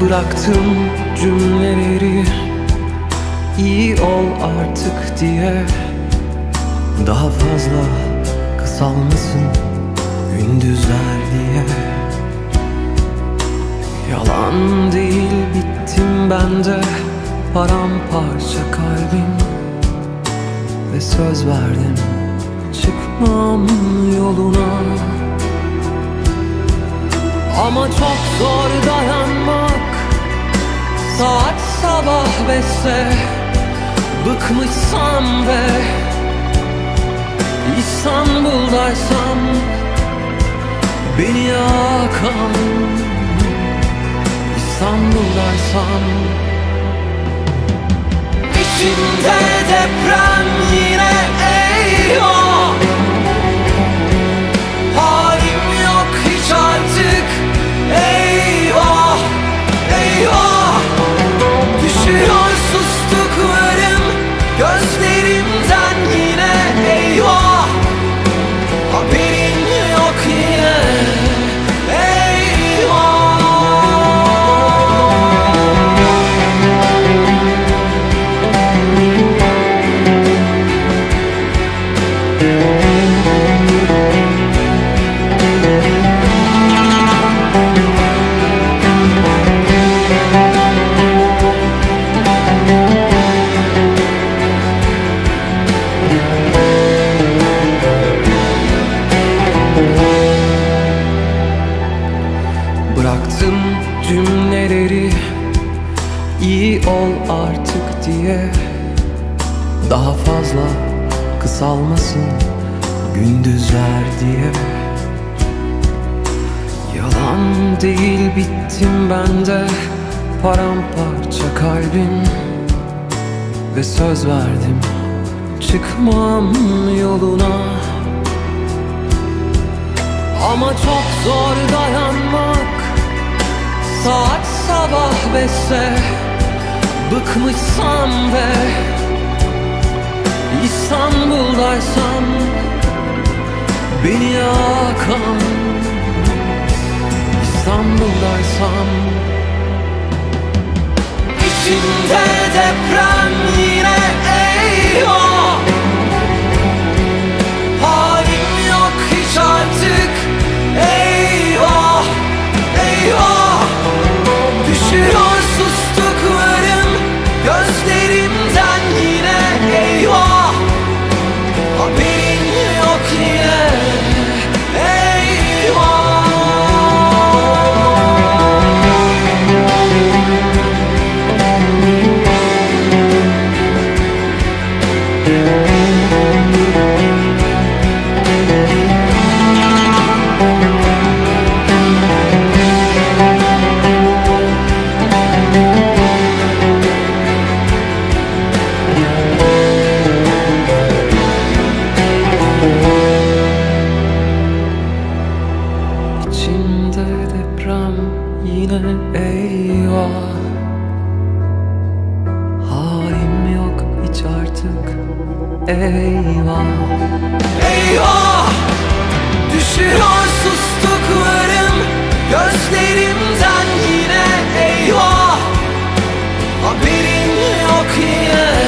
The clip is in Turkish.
Bıraktım cümleleri iyi ol artık diye. Daha fazla kısalmasın gündüzler diye. Yalan değil bittim ben de. Paramparça kalbim. Ve söz verdim çıkmam yoluna. Ama çok zor dayanmak. Saat sabah beşte Bıkmışsam ve İstanbul'daysam Beni yakan İstanbul'daysam. İçimde deprem yine eyvah iyi ol artık diye. Daha fazla kısalmasın gündüzler diye. Yalan değil bittim ben de. Paramparça kalbim Ve söz verdim çıkmam yoluna. Ama çok zor dayanmak. Saat sabah beşte Bıkmışsam ve İstanbul'daysam Beni yakan İstanbul'daysam. İçimde deprem eyvah. Eyvah! Düşüyor sustuklarım Gözlerimden yine eyvah! Haberin yok yine.